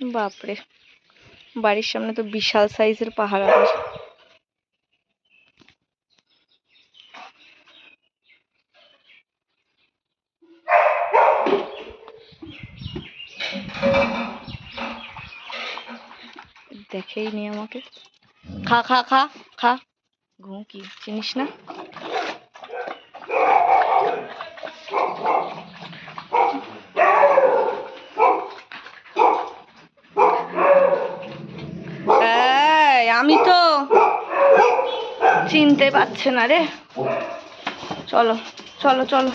বাপরে। বাড়ির সামনে তো বিশাল সাইজের পাহাড় আবার দেখেই নি আমাকে। খা খা খা খা। ঘুম কি? চিনিস না এই, আমি তো চিনতে পারছে না রে। চলো চলো চলো।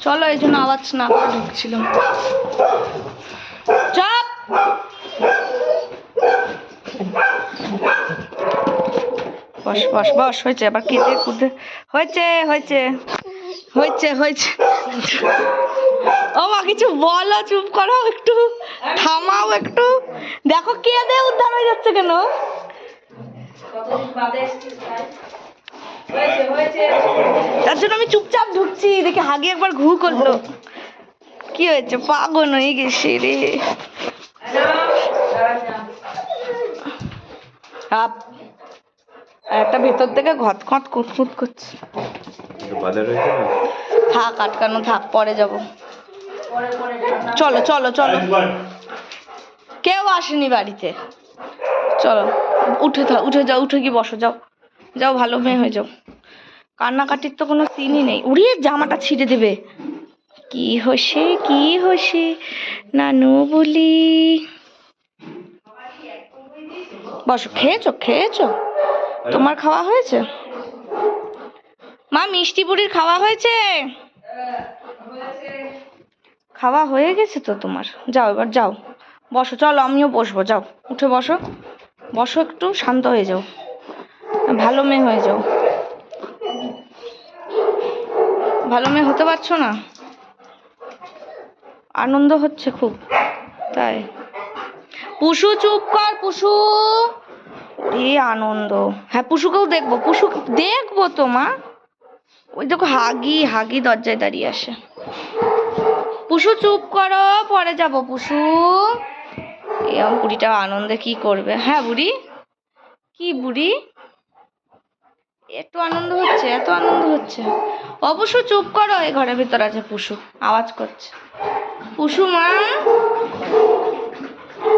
চলো, এই জন্য আওয়াজ না করে ঢুকছিলাম। চাপ! বস বস বস, হয়েছে। আবার কেটে কুটে হয়েছে হয়েছে। হয়েছে হয়েছে। ও মা, কিছু বলো, চুপ করো একটু। থামাও একটু। দেখো কে দে উদ্ধার হয়ে যাচ্ছে কেন? তার জন্য আমি চুপচাপ ঢুকছি দেখি হাগি একবার ঘু করল। কি হয়েছে? পাগল হয়ে গেছে রে। আপ একটা ভেতর থেকে ঘট ঘট কুটকুট করছে। থাক আটকানো থাক পরে যাব। চলো চলো চলো। কেউ আসেনি বাড়িতে। চলো। উঠে থাক উঠে যাও উঠে কি বসো যাও। যাও ভালো মেয়ে হয়ে যাও। কান্নাকাটির তো কোনো সিনই নেই। উড়িয়ে জামাটা ছিঁড়ে দেবে। কি হসে কি হসে নানু বলি। বসো খেয়েছো খেয়েছো? তোমার খাওয়া হয়েছে? মা মিষ্টি বুড়ির খাওয়া হয়েছে? খাওয়া হয়ে গেছে তো তোমার। যাও এবার যাও। বসো চলো আমিও বসবো যাও। উঠে বসো। বসো একটু শান্ত হয়ে যাও। ভালো মেয়ে হয়ে যাও। ভালো মেয়ে হতে পারছ না? আনন্দ হচ্ছে খুব, তাই। পুষু, চুপ কর পুষু। ওরে আনন্দ। হ্যাঁ পুষুকেও দেখব, পুষু দেখব তো, মা। ওই দেখো হাগি হাগি দরজায় দাঁড়িয়ে আসে। পুষু, চুপ করো, পরে যাব, পুষু। এরকম বুড়িটা আনন্দে কি করবে? হ্যাঁ বুড়ি? কি বুড়ি? এত আনন্দ হচ্ছে, এত আনন্দ হচ্ছে। অবশ্য চুপ করো, এই ঘরের ভিতর আছে পুষু, আওয়াজ করছে। পুষু মা,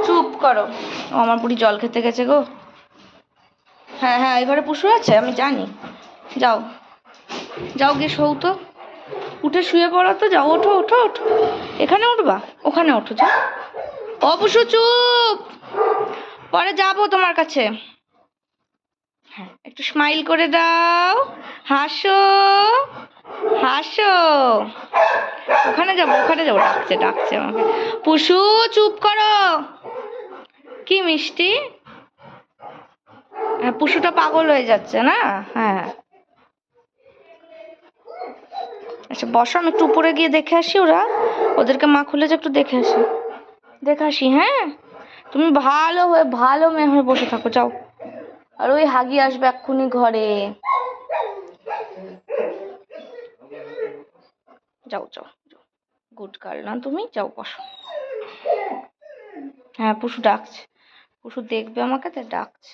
চুপ করো। ও আমার বুড়ি জল খেতে গেছে গো। হ্যাঁ হ্যাঁ এই ঘরে পুষু আছে, আমি জানি। যাও। যাও গিয়ে শোও তো। উঠে শুয়ে পড়ো তো, যাও, ওঠো ওঠো ওঠো। এখানে উঠবা? ওখানে ওঠো, যাও। অবশ্য চুপ। পরে যাব তোমার কাছে। হ্যাঁ একটু স্মাইল করে দাও। হাসো। হাসো। ওখানে যাব ওখানে যাব। ডাকছে ডাকছে আমাকে। পুষু, চুপ করো। কি মিষ্টি? হ্যাঁ পুষুটা পাগল হয়ে যাচ্ছে না? হ্যাঁ। আচ্ছা বসো, আমি একটু উপরে গিয়ে দেখে আসি ওরা। ওদেরকে মা খুলেছে একটু দেখে আসি। দেখে আসি হ্যাঁ? তুমি ভালো হয়ে, ভালো মেয়ে হয়ে বসে থাকো, যাও। আর ওই হাগি আসবে এক্ষুনি ঘরে। যাও যাও গুড গার্ল না তুমি? যাও, বসো। হ্যাঁ পশু ডাকছে। পশু দেখবে আমাকে, তাই ডাকছে।